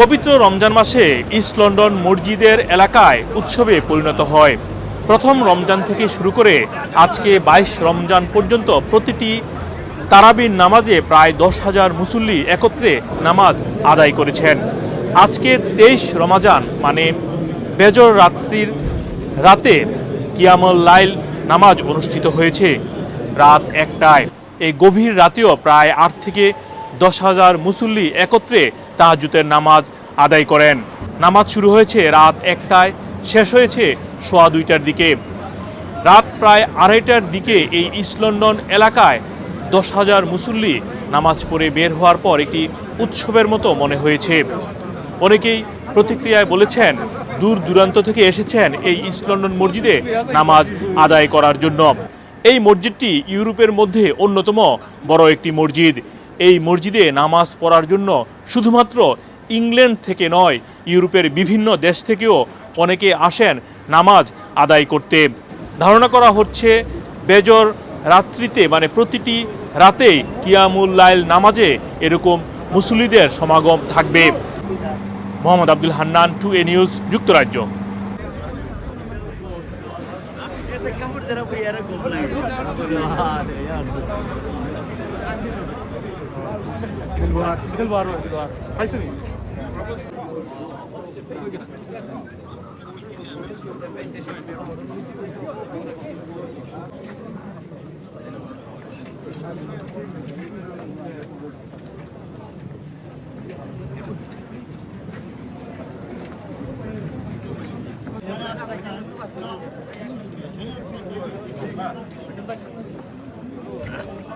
পবিত্র রমজান মাসে east London মসজিদের এলাকায় উৎসবে পরিণত হয়। প্রথম রমজান থেকে শুরু করে আজকে বাইশ রমজান পর্যন্ত প্রতিটি তারাবির নামাজে প্রায় দশ হাজার মুসল্লি একত্রে নামাজ আদায় করেছেন। আজকে তেইশ রমাজান মানে বেজর রাত্রির রাতে কিয়ামল লাইল নামাজ অনুষ্ঠিত হয়েছে রাত একটায়। এই গভীর রাতেও প্রায় আট থেকে দশ হাজার মুসল্লি একত্রে তাহাজুতের নামাজ আদায় করেন। নামাজ শুরু হয়েছে রাত একটায়, শেষ হয়েছে সোয়া দুইটার দিকে। রাত প্রায় আড়াইটার দিকে এই ইস্ট লন্ডন এলাকায় দশ হাজার মুসল্লি নামাজ পড়ে বের হওয়ার পর একটি উৎসবের মতো মনে হয়েছে। অনেকেই প্রতিক্রিয়ায় বলেছেন, দূর দূরান্ত থেকে এসেছেন এই ইস্ট লন্ডন মসজিদে নামাজ আদায় করার জন্য। এই মসজিদটি ইউরোপের মধ্যে অন্যতম বড় একটি মসজিদ। এই মসজিদে নামাজ পড়ার জন্য শুধুমাত্র ইংল্যান্ড থেকে নয়, ইউরোপের বিভিন্ন দেশ থেকেও অনেকে আসেন নামাজ আদায় করতে। ধারণা করা হচ্ছে, বেজর রাত্রিতে মানে প্রতিটি রাতেই কিয়ামুল লাইল নামাজে এরকম মুসল্লিদের সমাগম থাকবে। Mohammad Abdul Hannan to A news, যুক্তরাজ্য। دلوار دلوار دلوار حيسني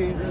Okay.